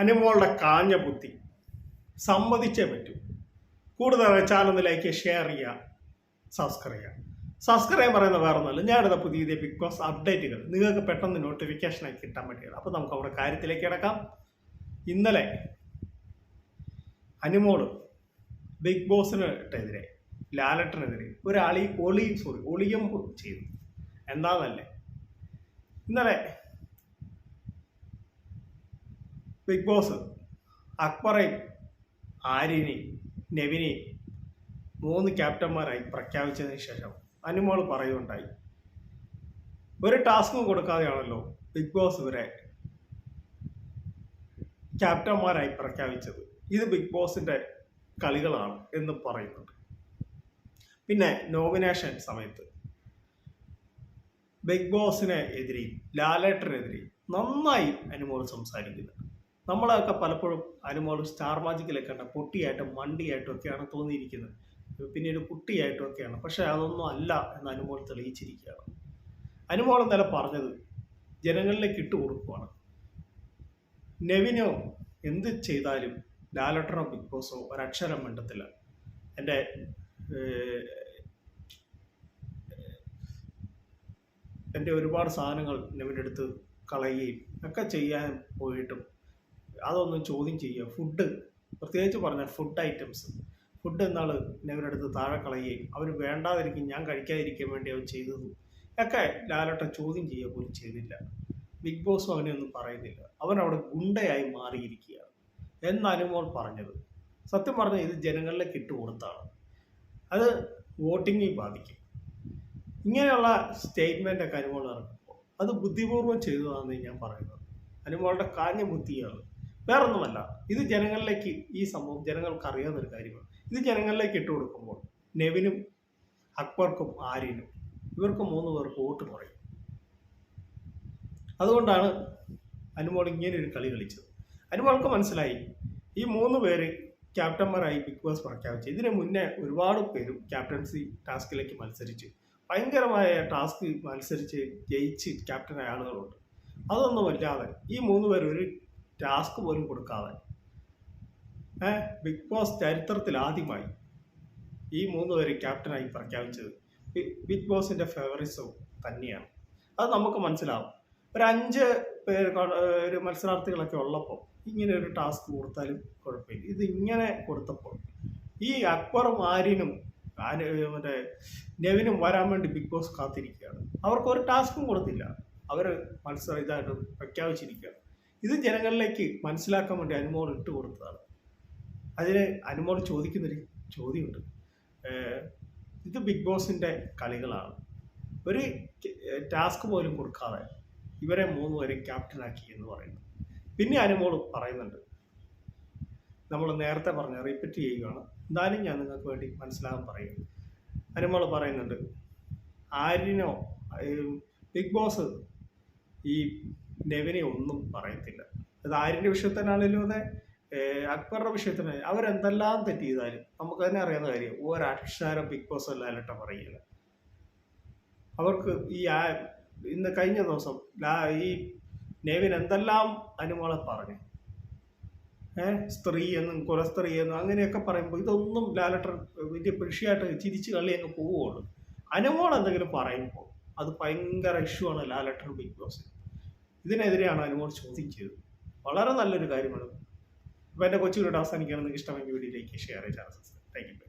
അനുമോളുടെ കാഞ്ഞ ബുദ്ധി സമ്മതിച്ചേ പറ്റൂ. കൂടുതൽ ചാനൽ ലൈക്ക് ഷെയർ ചെയ്യുക സബ്സ്ക്രൈബ് ചെയ്യുക. സബ്സ്ക്രൈബ് പറയുന്ന വേറെ ഒന്നുമല്ല. ഞാനിടുന്ന പുതിയ പുതിയ ബിഗ് ബോസ് അപ്ഡേറ്റുകൾ നിങ്ങൾക്ക് പെട്ടെന്ന് നോട്ടിഫിക്കേഷനായി കിട്ടാൻ പറ്റിയത് അപ്പോൾ നമുക്ക് അവിടെ കാര്യത്തിലേക്ക് കിടക്കാം. ഇന്നലെ അനുമോൾ ബിഗ് ബോസിനെതിരെ ലാലട്ടനെതിരെ ഒരാളി ഒളി സോറി ഒളിയം ചെയ്തു. എന്താണെന്നല്ലേ ഇന്നലെ ബിഗ് ബോസ്. അക്ബറെ ആര്യനെ നെവിനെ മൂന്ന് ക്യാപ്റ്റന്മാരായി പ്രഖ്യാപിച്ചതിന് ശേഷം അനുമോൾ പറയുന്നുണ്ടായി ഒരു ടാസ്കും കൊടുക്കാതെയാണല്ലോ ബിഗ് ബോസ് ഇവരെ ക്യാപ്റ്റന്മാരായി പ്രഖ്യാപിച്ചത്. ഇത് ബിഗ് ബോസിന്റെ കളികളാണ് എന്ന് പറയുന്നുണ്ട്. പിന്നെ നോമിനേഷൻ സമയത്ത് ബിഗ് ബോസിനെ എതിരെയും ലാലേട്ടനെതിരെയും നന്നായി അനുമോൾ സംസാരിക്കുന്നുണ്ട്. നമ്മളൊക്കെ പലപ്പോഴും അനുമോൾ സ്റ്റാർ മാജിക്കിലൊക്കെ കണ്ട പൊട്ടിയായിട്ടും മണ്ടിയായിട്ടും ഒക്കെയാണ് തോന്നിയിരിക്കുന്നത്. പിന്നീട് കുട്ടിയായിട്ടും ഒക്കെയാണ്. പക്ഷെ അതൊന്നും അല്ല എന്ന് അനുമോൾ തെളിയിച്ചിരിക്കുകയാണ്. അനുമോൾ ഇന്നലെ പറഞ്ഞത് ജനങ്ങളിലേക്ക് ഇട്ട് കൊടുക്കുവാണ്. നെവിനോ എന്ത് ചെയ്താലും ലാലട്ടനോ ബിഗ് ബോസോ ഒരക്ഷരം മിണ്ടത്തില്ല. എന്റെ എന്റെ ഒരുപാട് സാധനങ്ങൾ നെവിനെടുത്ത് കളയുകയും ഒക്കെ ചെയ്യാൻ പോയിട്ടും അതൊന്നും ചോദ്യം ചെയ്യുക. ഫുഡ് പ്രത്യേകിച്ച് പറഞ്ഞ ഫുഡ് ഐറ്റംസ് ഫുഡ് എന്നാൾ നെവിനെടുത്ത് താഴെ കളയുകയും അവർ വേണ്ടാതിരിക്കും ഞാൻ കഴിക്കാതിരിക്കാൻ വേണ്ടി അവൻ ചെയ്തത് ഒക്കെ ലാലട്ടൻ ചോദ്യം ചെയ്യുക പോലും ചെയ്തില്ല. ബിഗ് ബോസും അവനെ ഒന്നും പറയുന്നില്ല. അവൻ അവിടെ ഗുണ്ടയായി മാറിയിരിക്കുകയാണ്. എന്നാലും അവൾ പറഞ്ഞത്. സത്യം പറഞ്ഞാൽ ഇത് ജനങ്ങളിലേക്ക് ഇട്ട് കൊടുത്താണ്. അത് വോട്ടിങ്ങിൽ ബാധിക്കും. ഇങ്ങനെയുള്ള സ്റ്റേറ്റ്മെന്റ് ഒക്കെ അനുമോൾ ഇറക്കുമ്പോൾ അത് ബുദ്ധിപൂർവം ചെയ്തതാണെന്ന് ഞാൻ പറയുന്നത് അനുമോളുടെ കാഞ്ഞ ബുദ്ധിയാണ് വേറൊന്നുമല്ല. ഇത് ജനങ്ങളിലേക്ക് ഈ സംഭവം ജനങ്ങൾക്ക് അറിയാവുന്ന ഒരു കാര്യമാണ്. ഇത് ജനങ്ങളിലേക്ക് ഇട്ട് കൊടുക്കുമ്പോൾ നെവിനും അക്ബർക്കും ആര്യനും ഇവർക്ക് മൂന്ന് പേർക്ക് വോട്ട് കുറയും. അതുകൊണ്ടാണ് അനുമോൾ ഇങ്ങനെ കളി കളിച്ചത്. അനുമോൾക്ക് മനസ്സിലായി ഈ മൂന്ന് പേര് ക്യാപ്റ്റന്മാരായി ബിഗ് ബോസ് പ്രഖ്യാപിച്ചു. ഇതിനു മുന്നേ ഒരുപാട് പേരും ക്യാപ്റ്റൻസി ടാസ്കിലേക്ക് മത്സരിച്ച് ഭയങ്കരമായ ടാസ്ക് മത്സരിച്ച് ജയിച്ച് ക്യാപ്റ്റനായ ആളുകളുണ്ട്. അതൊന്നുമല്ലാതെ ഈ മൂന്ന് പേർ ഒരു ടാസ്ക് പോലും കൊടുക്കാതെ. ബിഗ് ബോസ് ചരിത്രത്തിൽ ആദ്യമായി ഈ മൂന്ന് പേര് ക്യാപ്റ്റനായി പ്രഖ്യാപിച്ചത് ബിഗ് ബോസിന്റെ ഫേവറിസവും തന്നെയാണ്. അത് നമുക്ക് മനസ്സിലാവും. ഒരു അഞ്ച് പേര് ഒരു മത്സരാർത്ഥികളൊക്കെ ഉള്ളപ്പോൾ ഇങ്ങനെ ഒരു ടാസ്ക് കൊടുത്താലും കുഴപ്പമില്ല. ഇത് ഇങ്ങനെ കൊടുത്തപ്പോൾ ഈ അക്ബറും ആര്യനും ആര് മറ്റേ നെവിനും വരാൻ വേണ്ടി ബിഗ് ബോസ് കാത്തിരിക്കുകയാണ്. അവർക്ക് ഒരു ടാസ്കും കൊടുത്തില്ല. അവർ മത്സരം ഇതായിട്ട് പ്രഖ്യാപിച്ചിരിക്കുകയാണ്. ഇത് ജനങ്ങളിലേക്ക് മനസ്സിലാക്കാൻ വേണ്ടി അനുമോൾ ഇട്ട് കൊടുത്തതാണ്. അതിന് അനുമോൾ ചോദിക്കുന്നൊരു ചോദ്യമുണ്ട്. ഇത് ബിഗ് ബോസിന്റെ കളികളാണ്. ഒരു ടാസ്ക് പോലും കൊടുക്കാതെ ഇവരെ മൂന്ന് പേരെ ക്യാപ്റ്റനാക്കി എന്ന് പറയുന്നു. പിന്നെ അനുമോൾ പറയുന്നുണ്ട്. നമ്മൾ നേരത്തെ പറഞ്ഞ റിപ്പീറ്റ് ചെയ്യുകയാണ്. എന്തായാലും ഞാൻ നിങ്ങൾക്ക് വേണ്ടി മനസ്സിലാകാൻ പറയുന്നു അനുമോൾ പറയുന്നുണ്ട് ആരിനോ ബിഗ് ബോസ് ഈ നെവിനെ ഒന്നും പറയത്തില്ല. അത് ആര്യന്റെ വിഷയത്തിനാണെങ്കിലും അതെ അക്ബറുടെ വിഷയത്തിന് അവരെന്തെല്ലാം തെറ്റ് ചെയ്താലും നമുക്ക് തന്നെ അറിയാവുന്ന കാര്യം ഒരക്ഷരം ബിഗ് ബോസ് അല്ലാലട്ട പറയില്ല അവർക്ക് ഈ ആ- ഇന്ന് കഴിഞ്ഞ ദിവസം ഈ നെവിൻ എന്തെല്ലാം അനുമോളെ പറഞ്ഞു? ഏഹ് സ്ത്രീ എന്നും കുലസ്ത്രീ എന്നും അങ്ങനെയൊക്കെ പറയുമ്പോൾ ഇതൊന്നും ലാലട്ടർ വലിയ കൃഷിയായിട്ട് ചിരിച്ച് കളി അങ്ങ് പോവുകയുള്ളൂ. അനുമോൾ എന്തെങ്കിലും പറയുമ്പോൾ അത് ഭയങ്കര ഇഷ്യൂ ആണ് ലാലട്ടർ ബിഗ് ബോസ് ഇതിനെതിരെയാണ് അനുമോൾ ചോദിച്ചത് വളരെ നല്ലൊരു കാര്യമാണ്. അപ്പോൾ എന്റെ കൊച്ചു വീട് നിങ്ങൾക്ക് ഇഷ്ടമെങ്കിൽ വീഡിയോയിലേക്ക് ഷെയർ ചെയ്യാൻ